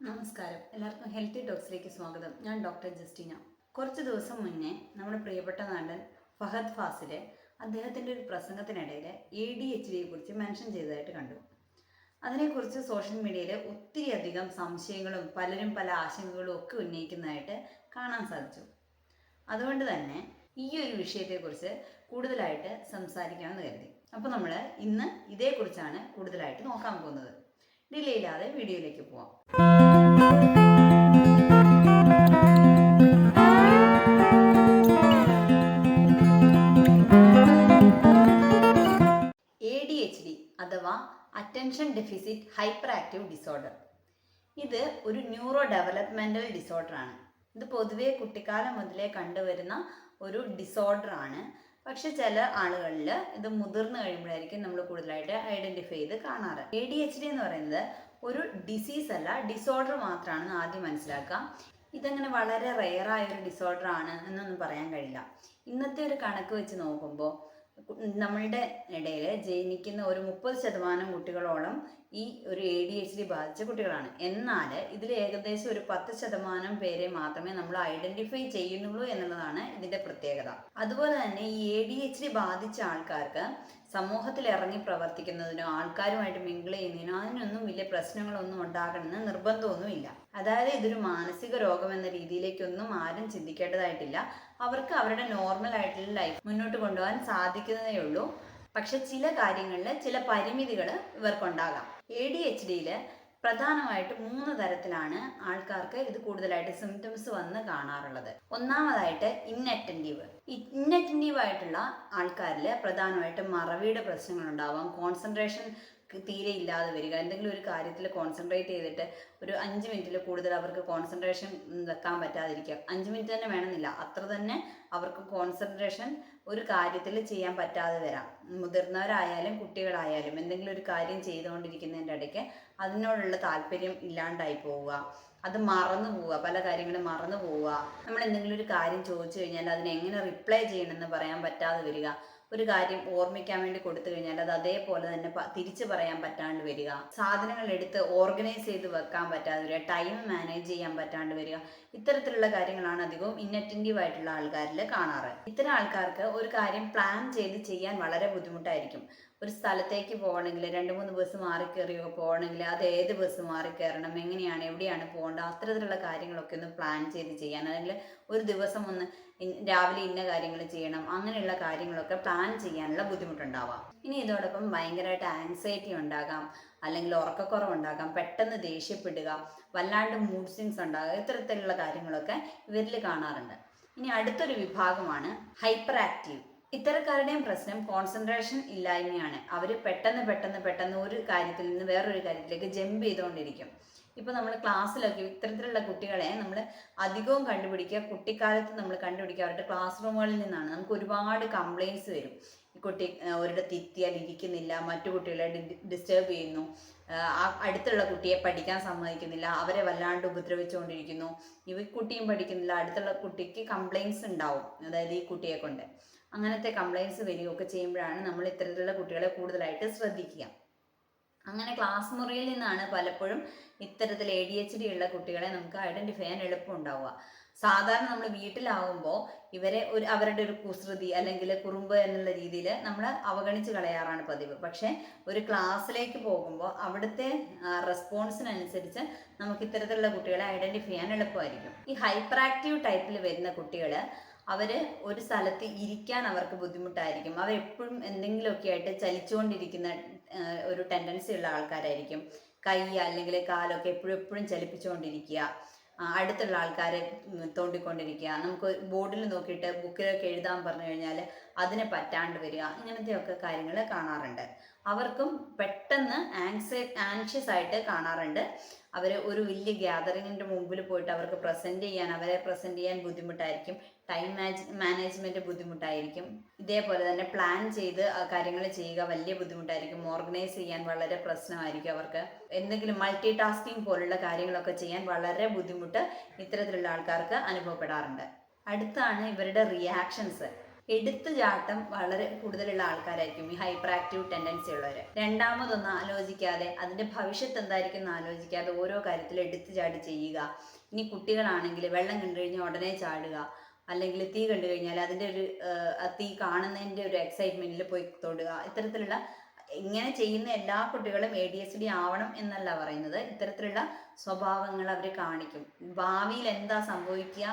നമസ്കാരം. എല്ലാവർക്കും ഹെൽത്തി ടോക്സിലേക്ക് സ്വാഗതം. ഞാൻ ഡോക്ടർ ജസ്റ്റിന. കുറച്ച് ദിവസം മുന്നേ നമ്മുടെ പ്രിയപ്പെട്ട നടൻ ഫഹദ് ഫാസിലെ അദ്ദേഹത്തിന്റെ ഒരു പ്രസംഗത്തിനിടയിൽ എ ഡി എച്ച് ഡിയെ കുറിച്ച് മെൻഷൻ ചെയ്തതായിട്ട് കണ്ടു. അതിനെക്കുറിച്ച് സോഷ്യൽ മീഡിയയിൽ ഒത്തിരി അധികം സംശയങ്ങളും പലരും പല ആശങ്കകളും ഒക്കെ ഉന്നയിക്കുന്നതായിട്ട് കാണാൻ സാധിച്ചു. അതുകൊണ്ട് തന്നെ ഈ ഒരു വിഷയത്തെക്കുറിച്ച് കൂടുതലായിട്ട് സംസാരിക്കാമെന്ന് കരുതി. അപ്പോൾ നമ്മൾ ഇന്ന് ഇതേക്കുറിച്ചാണ് കൂടുതലായിട്ട് നോക്കാൻ പോകുന്നത്. ഡിലേ ഇല്ലാതെ വീഡിയോയിലേക്ക് പോവാം. എ ഡി എച്ച് ഡി അഥവാ attention deficit hyper active disorder ഇത് ഒരു ന്യൂറോ ഡെവലപ്മെന്റൽ ഡിസോർഡർ ആണ്. ഇത് പൊതുവെ കുട്ടിക്കാലം മുതലേ കണ്ടുവരുന്ന ഒരു ഡിസോർഡർ ആണ്. പക്ഷെ ചില ആളുകളിൽ ഇത് മുതിർന്നു കഴിയുമ്പോഴായിരിക്കും നമ്മൾ കൂടുതലായിട്ട് ഐഡന്റിഫൈ ചെയ്ത് കാണാറ്. എ ഡി എച്ച് ഡി എന്ന് പറയുന്നത് ഒരു ഡിസീസ് അല്ല ഡിസോർഡർ മാത്രമാണെന്ന് ആദ്യം മനസ്സിലാക്കാം ഇതങ്ങനെ വളരെ റെയറായ ഒരു ഡിസോർഡർ ആണ് എന്നൊന്നും പറയാൻ കഴിയില്ല. ഇന്നത്തെ ഒരു കണക്ക് വെച്ച് നോക്കുമ്പോൾ നമ്മളുടെ ഇടയിൽ ജനിക്കുന്ന ഒരു മുപ്പത് ശതമാനം കുട്ടികളോളം ഈ ഒരു എ ഡി എച്ച് ഡി ബാധിച്ച കുട്ടികളാണ്. എന്നാൽ ഇതിൽ ഏകദേശം ഒരു പത്ത് ശതമാനം പേരെ മാത്രമേ നമ്മൾ ഐഡന്റിഫൈ ചെയ്യുന്നുള്ളൂ എന്നുള്ളതാണ് ഇതിന്റെ പ്രത്യേകത. അതുപോലെ തന്നെ ഈ എ ഡി എച്ച് ഡി ബാധിച്ച ആൾക്കാർക്ക് സമൂഹത്തിൽ ഇറങ്ങി പ്രവർത്തിക്കുന്നതിനോ ആൾക്കാരുമായിട്ട് മിങ്കിൾ ചെയ്യുന്നതിനോ അതിനൊന്നും വലിയ പ്രശ്നങ്ങളൊന്നും ഉണ്ടാകണമെന്ന് നിർബന്ധമൊന്നുമില്ല അതായത് ഇതൊരു മാനസിക രോഗം എന്ന രീതിയിലേക്കൊന്നും ആരും ചിന്തിക്കേണ്ടതായിട്ടില്ല. അവർക്ക് അവരുടെ നോർമൽ ആയിട്ടുള്ള ലൈഫ് മുന്നോട്ട് കൊണ്ടുപോകാൻ സാധിക്കുന്നതേ ഉള്ളൂ. പക്ഷെ ചില കാര്യങ്ങളിൽ ചില പരിമിതികൾ ഇവർക്കുണ്ടാകാം. എ ഡി എച്ച് ഡിയിൽ പ്രധാനമായിട്ട് മൂന്ന് തരത്തിലാണ് ആൾക്കാർക്ക് ഇത് കൂടുതലായിട്ട് സിംറ്റംസ് വന്ന് കാണാറുള്ളത്. ഒന്നാമതായിട്ട് ഇന്നറ്റന്റീവ് ഇന്നറ്റന്റീവ് ആയിട്ടുള്ള ആൾക്കാരിൽ പ്രധാനമായിട്ടും മറവിയുടെ പ്രശ്നങ്ങൾ ഉണ്ടാവാം കോൺസെൻട്രേഷൻ തീരെ ഇല്ലാതെ വരിക. എന്തെങ്കിലും ഒരു കാര്യത്തിൽ കോൺസെൻട്രേറ്റ് ചെയ്തിട്ട് ഒരു അഞ്ച് മിനിറ്റിൽ കൂടുതൽ അവർക്ക് കോൺസെൻട്രേഷൻ വെക്കാൻ പറ്റാതിരിക്കുക. അഞ്ച് മിനിറ്റ് തന്നെ വേണമെന്നില്ല. അത്ര തന്നെ അവർക്ക് കോൺസെൻട്രേഷൻ ഒരു കാര്യത്തിൽ ചെയ്യാൻ പറ്റാതെ വരാം. മുതിർന്നവരായാലും കുട്ടികളായാലും എന്തെങ്കിലും ഒരു കാര്യം ചെയ്തുകൊണ്ടിരിക്കുന്നതിന്റെ ഇടയ്ക്ക് അതിനോടുള്ള താല്പര്യം ഇല്ലാണ്ടായി പോവുക. അത് മറന്നു പോവുക. പല കാര്യങ്ങളും മറന്നു പോവുക. നമ്മൾ എന്തെങ്കിലും ഒരു കാര്യം ചോദിച്ചു കഴിഞ്ഞാൽ അതിന് എങ്ങനെ റിപ്ലൈ ചെയ്യണമെന്ന് പറയാൻ പറ്റാതെ വരിക. ഒരു കാര്യം ഓർമ്മിക്കാൻ വേണ്ടി കൊടുത്തു കഴിഞ്ഞാൽ അത് അതേപോലെ തന്നെ തിരിച്ചു പറയാൻ പറ്റാണ്ട് വരിക. സാധനങ്ങൾ എടുത്ത് ഓർഗനൈസ് ചെയ്ത് വെക്കാൻ പറ്റാതെ വരിക. ടൈം മാനേജ് ചെയ്യാൻ പറ്റാണ്ട് വരിക. ഇത്തരത്തിലുള്ള കാര്യങ്ങളാണ് അധികവും ഇന്നറ്റന്റീവ് ആയിട്ടുള്ള ആൾക്കാരിൽ കാണാറ്. ഇത്തരം ആൾക്കാർക്ക് ഒരു കാര്യം പ്ലാൻ ചെയ്ത് ചെയ്യാൻ വളരെ ബുദ്ധിമുട്ടായിരിക്കും. ഒരു സ്ഥലത്തേക്ക് പോകണമെങ്കിൽ രണ്ട് മൂന്ന് ബസ് മാറി കയറിയോ പോകണമെങ്കിൽ അത് ഏത് ബസ് മാറി കയറണം എങ്ങനെയാണ് എവിടെയാണ് പോകേണ്ടത് അത്തരത്തിലുള്ള കാര്യങ്ങളൊക്കെ ഒന്ന് പ്ലാൻ ചെയ്ത് ചെയ്യാൻ. അല്ലെങ്കിൽ ഒരു ദിവസം ഒന്ന് രാവിലെ ഇന്ന കാര്യങ്ങൾ ചെയ്യണം അങ്ങനെയുള്ള കാര്യങ്ങളൊക്കെ പ്ലാൻ ചെയ്യാനുള്ള ബുദ്ധിമുട്ടുണ്ടാവാം. ഇനി ഇതോടൊപ്പം ഭയങ്കരമായിട്ട് ആൻസൈറ്റി ഉണ്ടാകാം അല്ലെങ്കിൽ ഉറക്കക്കുറവുണ്ടാകാം പെട്ടെന്ന് ദേഷ്യപ്പെടുക വല്ലാണ്ട് മൂഡ് സ്വിങ്സ് ഉണ്ടാകുക ഇത്തരത്തിലുള്ള കാര്യങ്ങളൊക്കെ ഇവരിൽ കാണാറുണ്ട്. ഇനി അടുത്തൊരു വിഭാഗമാണ് ഹൈപ്പർ ആക്റ്റീവ് ഇത്തരക്കാരുടെയും പ്രശ്നം കോൺസെൻട്രേഷൻ ഇല്ലായ്മയാണ്. അവർ പെട്ടെന്ന് പെട്ടെന്ന് പെട്ടെന്ന് ഒരു കാര്യത്തിൽ നിന്ന് വേറൊരു കാര്യത്തിലേക്ക് ജമ്പ് ചെയ്തുകൊണ്ടിരിക്കും. ഇപ്പോൾ നമ്മൾ ക്ലാസ്സിലൊക്കെ ഇത്തരത്തിലുള്ള കുട്ടികളെ നമ്മൾ അധികവും കണ്ടുപിടിക്കുക കുട്ടിക്കാലത്ത് നമ്മൾ കണ്ടുപിടിക്കുക. അവരുടെ ക്ലാസ് റൂമുകളിൽ നിന്നാണ്. നമുക്ക് ഒരുപാട് കംപ്ലയിൻസ് വരും. കുട്ടി അവരുടെ ഇരുത്തിയാൽ ഇരിക്കുന്നില്ല മറ്റു കുട്ടികളെ ഡിസ്റ്റേബ് ചെയ്യുന്നു. അടുത്തുള്ള കുട്ടിയെ പഠിക്കാൻ സമ്മതിക്കുന്നില്ല അവരെ വല്ലാണ്ട് ഉപദ്രവിച്ചുകൊണ്ടിരിക്കുന്നു. ഇവ കുട്ടിയും പഠിക്കുന്നില്ല അടുത്തുള്ള കുട്ടിക്ക് കംപ്ലയിൻസ് ഉണ്ടാവും. അതായത് ഈ കുട്ടിയെ കൊണ്ട്. അങ്ങനത്തെ കംപ്ലയിൻസ് വരികയൊക്കെ ചെയ്യുമ്പോഴാണ് നമ്മൾ ഇത്തരത്തിലുള്ള കുട്ടികളെ കൂടുതലായിട്ട് ശ്രദ്ധിക്കുക. അങ്ങനെ ക്ലാസ് മുറിയിൽ നിന്നാണ് പലപ്പോഴും ഇത്തരത്തിൽ എ ഡി എച്ച് ഡി ഉള്ള കുട്ടികളെ നമുക്ക് ഐഡന്റിഫൈ ചെയ്യാൻ എളുപ്പമുണ്ടാവുക. സാധാരണ നമ്മൾ വീട്ടിലാവുമ്പോൾ ഇവരെ ഒരു അവരുടെ ഒരു കുസൃതി അല്ലെങ്കിൽ കുറുമ്പ് എന്നുള്ള രീതിയിൽ നമ്മൾ അവഗണിച്ച് കളയാറാണ് പതിവ്. പക്ഷേ ഒരു ക്ലാസ്സിലേക്ക് പോകുമ്പോൾ അവിടുത്തെ റെസ്പോൺസിനനുസരിച്ച് നമുക്ക് ഇത്തരത്തിലുള്ള കുട്ടികളെ ഐഡന്റിഫൈ ചെയ്യാൻ എളുപ്പമായിരിക്കും. ഈ ഹൈപ്പർ ആക്റ്റീവ് ടൈപ്പിൽ വരുന്ന കുട്ടികൾ അവർ ഒരു സ്ഥലത്ത് ഇരിക്കാൻ അവർക്ക് ബുദ്ധിമുട്ടായിരിക്കും. അവർ അവരെപ്പോഴും എന്തെങ്കിലുമൊക്കെ ആയിട്ട് ചലിച്ചുകൊണ്ടിരിക്കുന്ന ഒരു ടെൻഡൻസി ഉള്ള ആൾക്കാരായിരിക്കും. കൈ അല്ലെങ്കിൽ കാലൊക്കെ എപ്പോഴും എപ്പോഴും ചലിപ്പിച്ചുകൊണ്ടിരിക്കുക. അടുത്തുള്ള ആൾക്കാരെ തോണ്ടിക്കൊണ്ടിരിക്കുക. നമുക്ക് ബോർഡിൽ നോക്കിയിട്ട് ബുക്കിലൊക്കെ എഴുതാൻ പറഞ്ഞു കഴിഞ്ഞാൽ അതിനെ പറ്റാണ്ട് വരിക. ഇങ്ങനത്തെയൊക്കെ കാര്യങ്ങൾ കാണാറുണ്ട്. അവർക്കും പെട്ടെന്ന് ആൻസൈ ആൻഷ്യസ് ആയിട്ട് കാണാറുണ്ട്. അവർ ഒരു വലിയ ഗ്യാതറിങ്ങിന്റെ മുമ്പിൽ പോയിട്ട് അവർക്ക് പ്രസന്റ് ചെയ്യാൻ അവരെ പ്രസന്റ് ചെയ്യാൻ ബുദ്ധിമുട്ടായിരിക്കും. ടൈം മാനേജ്മെന്റ് ബുദ്ധിമുട്ടായിരിക്കും. ഇതേപോലെ തന്നെ പ്ലാൻ ചെയ്ത് കാര്യങ്ങൾ ചെയ്യുക വലിയ ബുദ്ധിമുട്ടായിരിക്കും. ഓർഗനൈസ് ചെയ്യാൻ വളരെ പ്രശ്നമായിരിക്കും അവർക്ക്. എന്തെങ്കിലും മൾട്ടി ടാസ്കിങ് പോലുള്ള കാര്യങ്ങളൊക്കെ ചെയ്യാൻ വളരെ ബുദ്ധിമുട്ട് ഇത്തരത്തിലുള്ള ആൾക്കാർക്ക് അനുഭവപ്പെടാറുണ്ട്. അടുത്താണ് ഇവരുടെ റിയാക്ഷൻസ് എടുത്തു ചാട്ടം വളരെ കൂടുതലുള്ള ആൾക്കാരായിരിക്കും ഈ ഹൈപ്പർ ആക്റ്റീവ് ടെൻഡൻസി ഉള്ളവർ. രണ്ടാമതൊന്നും ആലോചിക്കാതെ അതിന്റെ ഭവിഷ്യത്ത് എന്തായിരിക്കും എന്ന് ആലോചിക്കാതെ ഓരോ കാര്യത്തിൽ എടുത്തു ചാടി ചെയ്യുക. ഇനി കുട്ടികളാണെങ്കിൽ വെള്ളം കണ്ടു കഴിഞ്ഞാൽ ഉടനെ ചാടുക. അല്ലെങ്കിൽ തീ കണ്ടു കഴിഞ്ഞാൽ അതിന്റെ ഒരു തീ കാണുന്നതിന്റെ ഒരു എക്സൈറ്റ്മെന്റിൽ പോയി തൊടുക. ഇത്തരത്തിലുള്ള ഇങ്ങനെ ചെയ്യുന്ന എല്ലാ കുട്ടികളും എ ഡി എസ് ഡി ആവണം എന്നല്ല പറയുന്നത്. ഇത്തരത്തിലുള്ള സ്വഭാവങ്ങൾ അവർ കാണിക്കും. ഭാവിയിൽ എന്താ സംഭവിക്കുക?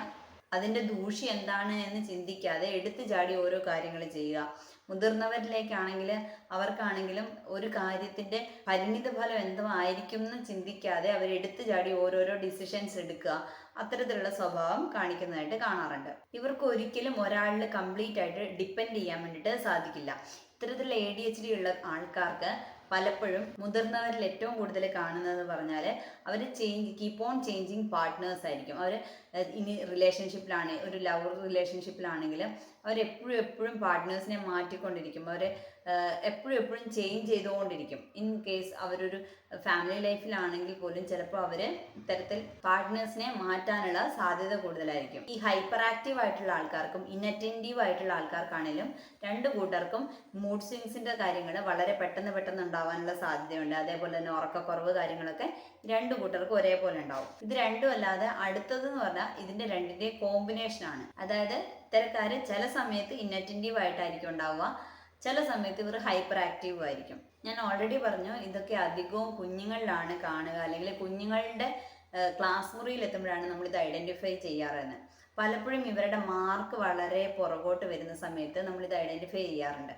അതിന്റെ ദൂഷ്യം എന്താണ് എന്ന് ചിന്തിക്കാതെ എടുത്തു ചാടി ഓരോ കാര്യങ്ങൾ ചെയ്യുക. മുതിർന്നവരിലേക്കാണെങ്കിൽ അവർക്കാണെങ്കിലും ഒരു കാര്യത്തിന്റെ പരിണിത ഫലം എന്തോ ആയിരിക്കും എന്ന് ചിന്തിക്കാതെ അവർ എടുത്തു ചാടി ഓരോരോ ഡിസിഷൻസ് എടുക്കുക. അത്തരത്തിലുള്ള സ്വഭാവം കാണിക്കുന്നതായിട്ട് കാണാറുണ്ട്. ഇവർക്ക് ഒരിക്കലും ഒരാളിൽ കംപ്ലീറ്റ് ആയിട്ട് ഡിപ്പെൻഡ് ചെയ്യാൻ വേണ്ടിയിട്ട് സാധിക്കില്ല. ഇത്തരത്തിലുള്ള എ ഡി എച്ച് ഡി ഉള്ള ആൾക്കാർക്ക് പലപ്പോഴും മുതിർന്നവരിൽ ഏറ്റവും കൂടുതൽ കാണുന്നത് പറഞ്ഞാൽ അവർ change keep on changing partners ആയിരിക്കും. അവർ ഇനി റിലേഷൻഷിപ്പിലാണ് ഒരു ലവ് റിലേഷൻഷിപ്പിലാണെങ്കിൽ അവർ എപ്പോഴും എപ്പോഴും പാർട്ട്നേഴ്സിനെ മാറ്റിക്കൊണ്ടിരിക്കും. അവർ എപ്പോഴും എപ്പോഴും ചേഞ്ച് ചെയ്തുകൊണ്ടിരിക്കും. ഇൻ കേസ് അവരൊരു ഫാമിലി ലൈഫിലാണെങ്കിൽ പോലും ചിലപ്പോൾ അവർ ഇത്തരത്തിൽ പാർട്ട്നേഴ്സിനെ മാറ്റാനുള്ള സാധ്യത കൂടുതലായിരിക്കും. ഈ ഹൈപ്പർ ആക്റ്റീവ് ആയിട്ടുള്ള ആൾക്കാർക്കും ഇന്നറ്റന്റീവ് ആയിട്ടുള്ള ആൾക്കാർക്കാണെങ്കിലും രണ്ട് കൂട്ടർക്കും മൂഡ് സ്വിങ്സിന്റെ കാര്യങ്ങൾ വളരെ പെട്ടെന്ന് പെട്ടെന്ന് ഉണ്ടാവാനുള്ള സാധ്യതയുണ്ട്. അതേപോലെ തന്നെ ഉറക്കക്കുറവ് കാര്യങ്ങളൊക്കെ രണ്ട് കൂട്ടർക്കും ഒരേപോലെ ഉണ്ടാവും. ഇത് രണ്ടും അല്ലാതെ അടുത്തതെന്ന് പറഞ്ഞാൽ ഇതിന്റെ രണ്ടിന്റെ കോമ്പിനേഷൻ ആണ്. അതായത് ഇത്തരക്കാര് ചില സമയത്ത് ഇന്നറ്റന്റീവ് ആയിട്ടായിരിക്കും ഉണ്ടാവുക. ചില സമയത്ത് ഇവർ ഹൈപ്പർ ആക്റ്റീവ് ആയിരിക്കും. ഞാൻ ഓൾറെഡി പറഞ്ഞു ഇതൊക്കെ അധികവും കുഞ്ഞുങ്ങളിലാണ് കാണുക. അല്ലെങ്കിൽ കുഞ്ഞുങ്ങളുടെ ക്ലാസ് മുറിയിൽ എത്തുമ്പോഴാണ് നമ്മൾ ഇത് ഐഡന്റിഫൈ ചെയ്യാറെന്ന് പലപ്പോഴും ഇവരുടെ മാർക്ക് വളരെ പുറകോട്ട് വരുന്ന സമയത്ത് നമ്മൾ ഇത് ഐഡന്റിഫൈ ചെയ്യാറുണ്ട്.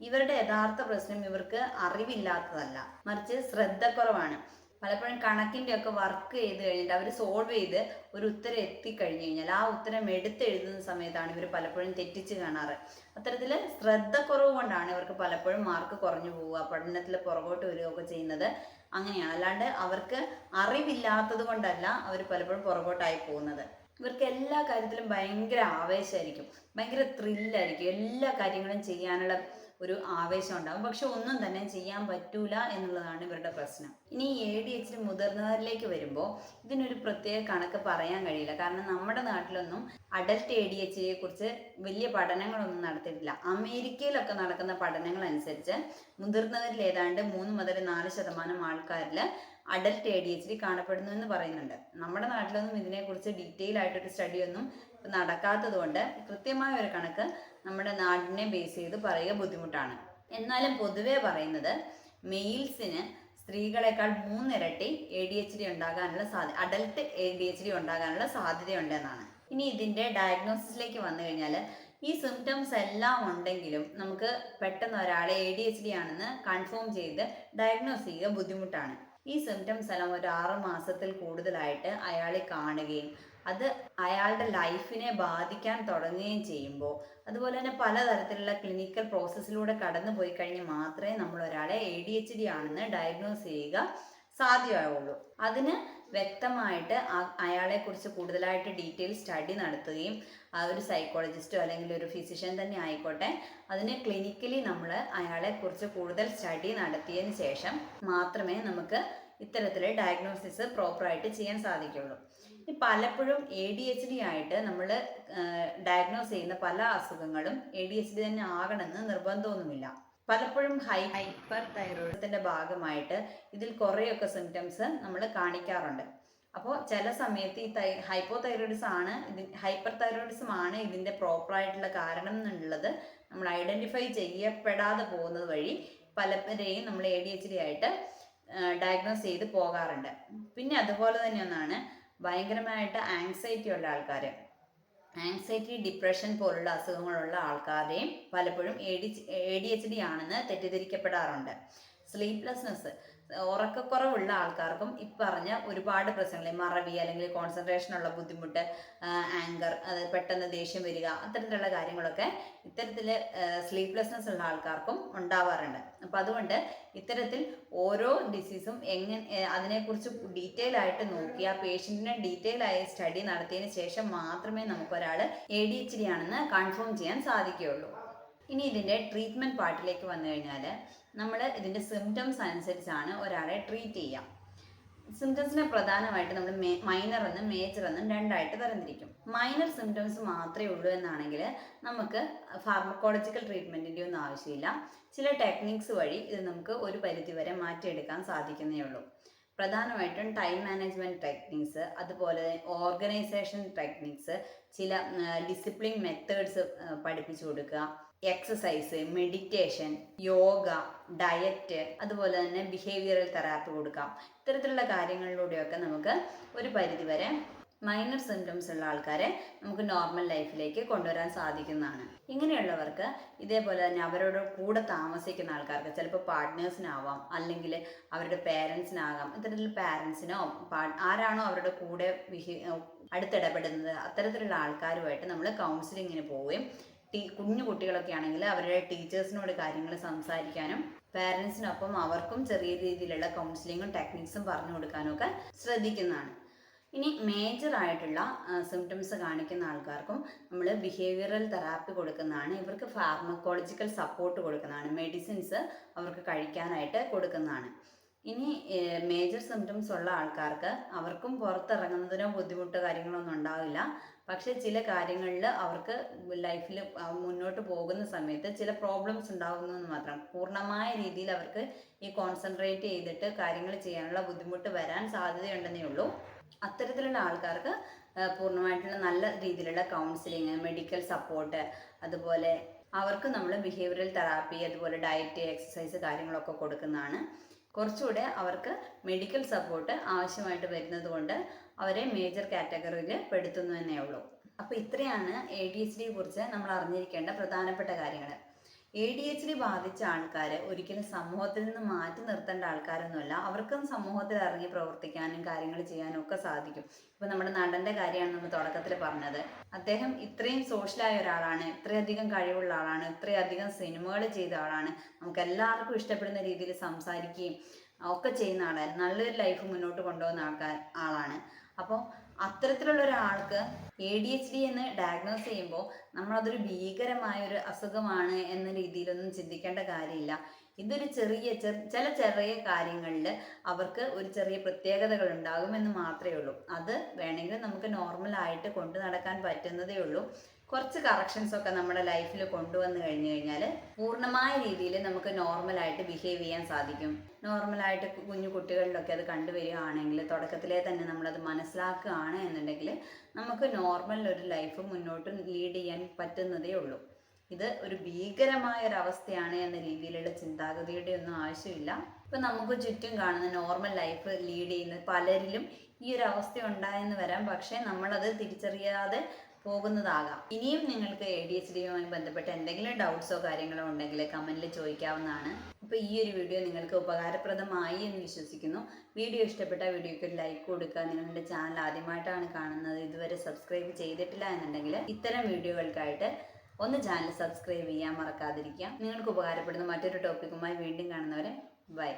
ഇവരുടെ യഥാർത്ഥ പ്രശ്നം ഇവർക്ക് അറിവില്ലാത്തതല്ല. മറിച്ച് ശ്രദ്ധക്കുറവാണ്. പലപ്പോഴും കണക്കിന്റെ ഒക്കെ വർക്ക് ചെയ്ത് കഴിഞ്ഞിട്ട് അവർ സോൾവ് ചെയ്ത് ഒരു ഉത്തരം എത്തിക്കഴിഞ്ഞു കഴിഞ്ഞാൽ ആ ഉത്തരം എടുത്തെഴുതുന്ന സമയത്താണ് ഇവർ പലപ്പോഴും തെറ്റിച്ച് കാണാറ്. അത്തരത്തിൽ ശ്രദ്ധക്കുറവ് കൊണ്ടാണ് ഇവർക്ക് പലപ്പോഴും മാർക്ക് കുറഞ്ഞു പോവുക പഠനത്തിൽ പുറകോട്ട് വരികയൊക്കെ ചെയ്യുന്നത് അങ്ങനെയാണ്. അല്ലാണ്ട് അവർക്ക് അറിവില്ലാത്തത് കൊണ്ടല്ല അവർ പലപ്പോഴും പുറകോട്ടായി പോകുന്നത്. ഇവർക്ക് എല്ലാ കാര്യത്തിലും ഭയങ്കര ആവേശമായിരിക്കും. ഭയങ്കര ത്രില്ലായിരിക്കും എല്ലാ കാര്യങ്ങളും ചെയ്യാനുള്ള ഒരു ആവേശം ഉണ്ടാകും. പക്ഷെ ഒന്നും തന്നെ ചെയ്യാൻ പറ്റൂല എന്നുള്ളതാണ് ഇവരുടെ പ്രശ്നം. ഇനി എ ഡി എച്ച് മുതിർന്നവരിലേക്ക് വരുമ്പോൾ ഇതിനൊരു പ്രത്യേക കണക്ക് പറയാൻ കഴിയില്ല. കാരണം നമ്മുടെ നാട്ടിലൊന്നും അഡൽട്ട് എ ഡി എച്ചിനെ കുറിച്ച് വലിയ പഠനങ്ങളൊന്നും നടത്തിയിട്ടില്ല. അമേരിക്കയിലൊക്കെ നടക്കുന്ന പഠനങ്ങൾ അനുസരിച്ച് മുതിർന്നവരിൽ ഏതാണ്ട് മൂന്ന് മുതൽ നാല് ശതമാനം ആൾക്കാരിൽ adult A D H D കാണപ്പെടുന്നു എന്ന് പറയുന്നുണ്ട്. നമ്മുടെ നാട്ടിലൊന്നും ഇതിനെക്കുറിച്ച് ഡീറ്റെയിൽ ആയിട്ടൊരു സ്റ്റഡി ഒന്നും നടക്കാത്തത് കൊണ്ട് കൃത്യമായ ഒരു കണക്ക് നമ്മുടെ നാടിനെ ബേസ് ചെയ്ത് പറയുക ബുദ്ധിമുട്ടാണ്. എന്നാലും പൊതുവേ പറയുന്നത് മെയിൽസിന് സ്ത്രീകളെക്കാൾ മൂന്നിരട്ടി എ ഡി എച്ച് ഡി ഉണ്ടാകാനുള്ള സാധ്യ adult A D H D ഉണ്ടാകാനുള്ള സാധ്യതയുണ്ടെന്നാണ്. ഇനി ഇതിന്റെ ഡയഗ്നോസിസിലേക്ക് വന്നു കഴിഞ്ഞാൽ ഈ സിംറ്റംസ് എല്ലാം ഉണ്ടെങ്കിലും നമുക്ക് പെട്ടെന്ന് ഒരാളെ എ ഡി എച്ച് ഡി ആണെന്ന് കൺഫേം ചെയ്ത് ഡയഗ്നോസ് ചെയ്യുക ബുദ്ധിമുട്ടാണ്. ഈ സിംറ്റംസ് എല്ലാം ഒരു ആറ് മാസത്തിൽ കൂടുതലായിട്ട് അയാളെ കാണുകയും അത് അയാളുടെ ലൈഫിനെ ബാധിക്കാൻ തുടങ്ങുകയും ചെയ്യുമ്പോൾ അതുപോലെ തന്നെ പലതരത്തിലുള്ള ക്ലിനിക്കൽ പ്രോസസ്സിലൂടെ കടന്നു പോയി കഴിഞ്ഞ് മാത്രമേ നമ്മൾ ഒരാളെ എ ഡി എച്ച് ഡി ആണെന്ന് ഡയഗ്നോസ് ചെയ്യുക സാധ്യമാവുള്ളൂ. അതിന് വ്യക്തമായിട്ട് അയാളെ അയാളെക്കുറിച്ച് കൂടുതലായിട്ട് ഡീറ്റെയിൽ സ്റ്റഡി നടത്തുകയും ആ ഒരു സൈക്കോളജിസ്റ്റോ അല്ലെങ്കിൽ ഒരു ഫിസിഷ്യൻ തന്നെ ആയിക്കോട്ടെ അതിന് ക്ലിനിക്കലി നമ്മൾ അയാളെക്കുറിച്ച് കൂടുതൽ സ്റ്റഡി നടത്തിയതിന് ശേഷം മാത്രമേ നമുക്ക് ഇത്തരത്തിൽ ഡയഗ്നോസിസ് പ്രോപ്പറായിട്ട് ചെയ്യാൻ സാധിക്കുള്ളൂ. പലപ്പോഴും എ ഡി എച്ച് ഡി ആയിട്ട് നമ്മൾ ഡയഗ്നോസ് ചെയ്യുന്ന പല അസുഖങ്ങളും എ ഡി എച്ച് ഡി തന്നെ ആകണമെന്ന് നിർബന്ധമൊന്നുമില്ല. പലപ്പോഴും ഹൈപ്പർ തൈറോയിഡത്തിന്റെ ഭാഗമായിട്ട് ഇതിൽ കുറേയൊക്കെ സിംറ്റംസ് നമ്മൾ കാണിക്കാറുണ്ട്. അപ്പോൾ ചില സമയത്ത് ഈ തൈ ഹൈപ്പോ തൈറോയിഡിസം ആണ് ഇതി ഹൈപ്പർ തൈറോയിഡിസം ആണ് ഇതിന്റെ പ്രോപ്പറായിട്ടുള്ള കാരണം എന്നുള്ളത് നമ്മൾ ഐഡന്റിഫൈ ചെയ്യപ്പെടാതെ പോകുന്നത് വഴി പലപ്പോഴേയും നമ്മൾ എ ഡി എച്ച് ഡി ആയിട്ട് ഡയഗ്നോസ് ചെയ്ത് പോകാറുണ്ട്. പിന്നെ അതുപോലെ തന്നെ ഒന്നാണ് ഭയങ്കരമായിട്ട് ആങ്സൈറ്റി ഉള്ള ആൾക്കാർ ആങ്സൈറ്റി ഡിപ്രഷൻ പോലുള്ള അസുഖങ്ങളുള്ള ആൾക്കാരെയും പലപ്പോഴും A D A D H D ആണെന്ന് തെറ്റിദ്ധരിക്കപ്പെടാറുണ്ട്. സ്ലീപ്ലെസ്നെസ് ഉറക്കക്കുറവുള്ള ആൾക്കാർക്കും ഇപ്പറഞ്ഞ പറഞ്ഞ ഒരുപാട് പ്രശ്നങ്ങൾ മറവി അല്ലെങ്കിൽ കോൺസെൻട്രേഷനുള്ള ബുദ്ധിമുട്ട് ആങ്കർ അതായത് പെട്ടെന്ന് ദേഷ്യം വരിക അത്തരത്തിലുള്ള കാര്യങ്ങളൊക്കെ ഇത്തരത്തിൽ സ്ലീപ്ലെസ്നെസ് ഉള്ള ആൾക്കാർക്കും ഉണ്ടാവാറുണ്ട്. അപ്പം അതുകൊണ്ട് ഇത്തരത്തിൽ ഓരോ ഡിസീസും എങ്ങനെ അതിനെക്കുറിച്ച് ഡീറ്റെയിൽ ആയിട്ട് നോക്കി ആ പേഷ്യന്റിനെ ഡീറ്റെയിൽ ആയി സ്റ്റഡി നടത്തിയതിന് ശേഷം മാത്രമേ നമുക്കൊരാൾ എ ഡി എച്ച് ഡി ആണെന്ന് കൺഫേം ചെയ്യാൻ സാധിക്കുകയുള്ളൂ. ഇനി ഇതിന്റെ ട്രീറ്റ്മെന്റ് പാർട്ടിലേക്ക് വന്നു കഴിഞ്ഞാൽ നമ്മൾ ഇതിന്റെ സിംറ്റംസ് അനുസരിച്ചാണ് ഒരാളെ ട്രീറ്റ് ചെയ്യുക സിംറ്റംസിനെ പ്രധാനമായിട്ട് നമ്മൾ മൈനർ എന്നും മേജർ എന്നും രണ്ടായിട്ട് തരംതിരിക്കും. മൈനർ സിംറ്റംസ് മാത്രമേ ഉള്ളൂ എന്നാണെങ്കിൽ നമുക്ക് ഫാർമക്കോളജിക്കൽ ട്രീറ്റ്മെന്റിന്റെ ഒന്നും ആവശ്യമില്ല. ചില ടെക്നിക്സ് വഴി ഇത് നമുക്ക് ഒരു പരിധിവരെ മാറ്റിയെടുക്കാൻ സാധിക്കുന്നേ ഉള്ളൂ. പ്രധാനമായിട്ടും ടൈം മാനേജ്മെന്റ് ടെക്നിക്സ് അതുപോലെ ഓർഗനൈസേഷൻ ടെക്നിക്സ് ചില ഡിസിപ്ലിൻ മെത്തേഡ്സ് പഠിപ്പിച്ചു കൊടുക്കുക. എക്സസൈസ് മെഡിറ്റേഷൻ യോഗ ഡയറ്റ് അതുപോലെ തന്നെ ബിഹേവിയറൽ തെറാപ്പി കൊടുക്കാം. ഇത്തരത്തിലുള്ള കാര്യങ്ങളിലൂടെയൊക്കെ നമുക്ക് ഒരു പരിധിവരെ മൈനർ സിംറ്റംസ് ഉള്ള ആൾക്കാരെ നമുക്ക് നോർമൽ ലൈഫിലേക്ക് കൊണ്ടുവരാൻ സാധിക്കുന്നതാണ്. ഇങ്ങനെയുള്ളവർക്ക് ഇതേപോലെ തന്നെ അവരോട് കൂടെ താമസിക്കുന്ന ആൾക്കാർക്ക് ചിലപ്പോൾ പാർട്ട്നേഴ്സിനാവാം അല്ലെങ്കിൽ അവരുടെ പേരൻസിനാകാം ഇത്തരത്തിൽ പാരൻസിനോ ആരാണോ അവരുടെ കൂടെ അടുത്തിടപെടുന്നത് അത്തരത്തിലുള്ള ആൾക്കാരുമായിട്ട് നമ്മൾ കൗൺസിലിങ്ങിന് പോവുകയും ടീ കുഞ്ഞു കുട്ടികളൊക്കെ ആണെങ്കിൽ അവരുടെ ടീച്ചേഴ്സിനോട് കാര്യങ്ങൾ സംസാരിക്കാനും പാരൻസിനൊപ്പം അവർക്കും ചെറിയ രീതിയിലുള്ള കൗൺസിലിങ്ങും ടെക്നിക്സും പറഞ്ഞു കൊടുക്കാനും ഒക്കെ ശ്രദ്ധിക്കുന്നതാണ്. ഇനി മേജർ ആയിട്ടുള്ള സിംറ്റംസ് കാണിക്കുന്ന ആൾക്കാർക്കും നമ്മൾ ബിഹേവിയറൽ തെറാപ്പി കൊടുക്കുന്നതാണ്. ഇവർക്ക് ഫാർമക്കോളജിക്കൽ സപ്പോർട്ട് കൊടുക്കുന്നതാണ്. മെഡിസിൻസ് അവർക്ക് കഴിക്കാനായിട്ട് കൊടുക്കുന്നതാണ്. ഇനി മേജർ സിംറ്റംസ് ഉള്ള ആൾക്കാർക്ക് അവർക്കും പുറത്തിറങ്ങുന്നതിനോ ബുദ്ധിമുട്ടോ കാര്യങ്ങളൊന്നും ഉണ്ടാവില്ല. പക്ഷേ ചില കാര്യങ്ങളിൽ അവർക്ക് ലൈഫിൽ മുന്നോട്ട് പോകുന്ന സമയത്ത് ചില പ്രോബ്ലംസ് ഉണ്ടാകുന്നു എന്ന് മാത്രം. പൂർണമായ രീതിയിൽ അവർക്ക് ഈ കോൺസെൻട്രേറ്റ് ചെയ്തിട്ട് കാര്യങ്ങൾ ചെയ്യാനുള്ള ബുദ്ധിമുട്ട് വരാൻ സാധ്യതയുണ്ടെന്നേ ഉള്ളൂ. അത്തരത്തിലുള്ള ആൾക്കാർക്ക് പൂർണമായിട്ടുള്ള നല്ല രീതിയിലുള്ള കൗൺസിലിങ് മെഡിക്കൽ സപ്പോർട്ട് അതുപോലെ അവർക്ക് നമ്മൾ ബിഹേവിയറൽ തെറാപ്പി അതുപോലെ ഡയറ്റ് എക്സസൈസ് കാര്യങ്ങളൊക്കെ കൊടുക്കുന്നതാണ്. കുറച്ചുകൂടെ അവർക്ക് മെഡിക്കൽ സപ്പോർട്ട് ആവശ്യമായിട്ട് വരുന്നത് കൊണ്ട് അവരെ മേജർ കാറ്റഗറിയിൽ പെടുത്തുന്നു എന്നേ ഉള്ളൂ. അപ്പോൾ ഇത്രയാണ് എ ഡി എച്ച് ഡിയെ കുറിച്ച് നമ്മൾ അറിഞ്ഞിരിക്കേണ്ട പ്രധാനപ്പെട്ട കാര്യങ്ങൾ എ ഡി എച്ച് ഡി ബാധിച്ച ആൾക്കാർ ഒരിക്കലും സമൂഹത്തിൽ നിന്ന് മാറ്റി നിർത്തേണ്ട ആൾക്കാരൊന്നുമല്ല. അവർക്കും സമൂഹത്തിൽ ഇറങ്ങി പ്രവർത്തിക്കാനും കാര്യങ്ങൾ ചെയ്യാനും ഒക്കെ സാധിക്കും. ഇപ്പൊ നമ്മുടെ നടന്റെ കാര്യമാണ് നമ്മൾ തുടക്കത്തിൽ പറഞ്ഞത്. അദ്ദേഹം ഇത്രയും സോഷ്യലായ ഒരാളാണ് ഇത്രയധികം കഴിവുള്ള ആളാണ് ഇത്രയധികം സിനിമകൾ ചെയ്ത ആളാണ്. നമുക്ക് എല്ലാവർക്കും ഇഷ്ടപ്പെടുന്ന രീതിയിൽ സംസാരിക്കുകയും ഒക്കെ ചെയ്യുന്ന ആളാണ് നല്ലൊരു ലൈഫ് മുന്നോട്ട് കൊണ്ടുപോകുന്ന ആൾക്കാർ ആളാണ്. അപ്പോൾ അത്തരത്തിലുള്ള ഒരാൾക്ക് എ ഡി എച്ച് ഡി എന്ന് ഡയഗ്നോസ് ചെയ്യുമ്പോൾ നമ്മളതൊരു ഭീകരമായ ഒരു അസുഖമാണ് എന്ന രീതിയിലൊന്നും ചിന്തിക്കേണ്ട കാര്യമില്ല. ഇതൊരു ചെറിയ ചില ചെറിയ കാര്യങ്ങളിൽ അവർക്ക് ഒരു ചെറിയ പ്രത്യേകതകൾ ഉണ്ടാകുമെന്ന് മാത്രമേ ഉള്ളൂ. അത് വേണമെങ്കിൽ നമുക്ക് നോർമലായിട്ട് കൊണ്ടു നടക്കാൻ പറ്റുന്നതേ ഉള്ളൂ. കുറച്ച് കറക്ഷൻസ് ഒക്കെ നമ്മുടെ ലൈഫിൽ കൊണ്ടുവന്നു കഴിഞ്ഞു കഴിഞ്ഞാൽ പൂർണമായ രീതിയിൽ നമുക്ക് നോർമലായിട്ട് ബിഹേവ് ചെയ്യാൻ സാധിക്കും. നോർമലായിട്ട് കുഞ്ഞു കുട്ടികളിലൊക്കെ അത് കണ്ടുവരികയാണെങ്കിൽ തുടക്കത്തിലേ തന്നെ നമ്മളത് മനസ്സിലാക്കുകയാണ് എന്നുണ്ടെങ്കിൽ നമുക്ക് നോർമൽ ഒരു ലൈഫ് മുന്നോട്ട് ലീഡ് ചെയ്യാൻ പറ്റുന്നതേ ഉള്ളൂ. ഇത് ഒരു ഭീകരമായ ഒരു അവസ്ഥയാണ് എന്ന രീതിയിലുള്ള ചിന്താഗതിയുടെ ഒന്നും ആവശ്യമില്ല. ഇപ്പം നമുക്ക് ചുറ്റും കാണുന്ന നോർമൽ ലൈഫ് ലീഡ് ചെയ്യുന്ന പലരിലും ഈ ഒരു അവസ്ഥ ഉണ്ടായെന്ന് വരാം. പക്ഷേ നമ്മളത് തിരിച്ചറിയാതെ പോകുന്നതാകാം. ഇനിയും നിങ്ങൾക്ക് എ ഡി എച്ച് ഡിയുമായി ബന്ധപ്പെട്ട് എന്തെങ്കിലും ഡൗട്ട്സോ കാര്യങ്ങളോ ഉണ്ടെങ്കിൽ കമന്റിൽ ചോദിക്കാവുന്നതാണ്. അപ്പോൾ ഈ ഒരു വീഡിയോ നിങ്ങൾക്ക് ഉപകാരപ്രദമായി എന്ന് വിശ്വസിക്കുന്നു. വീഡിയോ ഇഷ്ടപ്പെട്ട വീഡിയോക്ക് ഒരു ലൈക്ക് കൊടുക്കുക. നിങ്ങളുടെ ചാനൽ ആദ്യമായിട്ടാണ് കാണുന്നത്. ഇതുവരെ സബ്സ്ക്രൈബ് ചെയ്തിട്ടില്ല എന്നുണ്ടെങ്കിൽ ഇത്തരം വീഡിയോകൾക്കായിട്ട് ഒന്ന് ചാനൽ സബ്സ്ക്രൈബ് ചെയ്യാൻ മറക്കാതിരിക്കുക. നിങ്ങൾക്ക് ഉപകാരപ്പെടുന്ന മറ്റൊരു ടോപ്പിക്കുമായി വീണ്ടും കാണുന്നവരെ ബൈ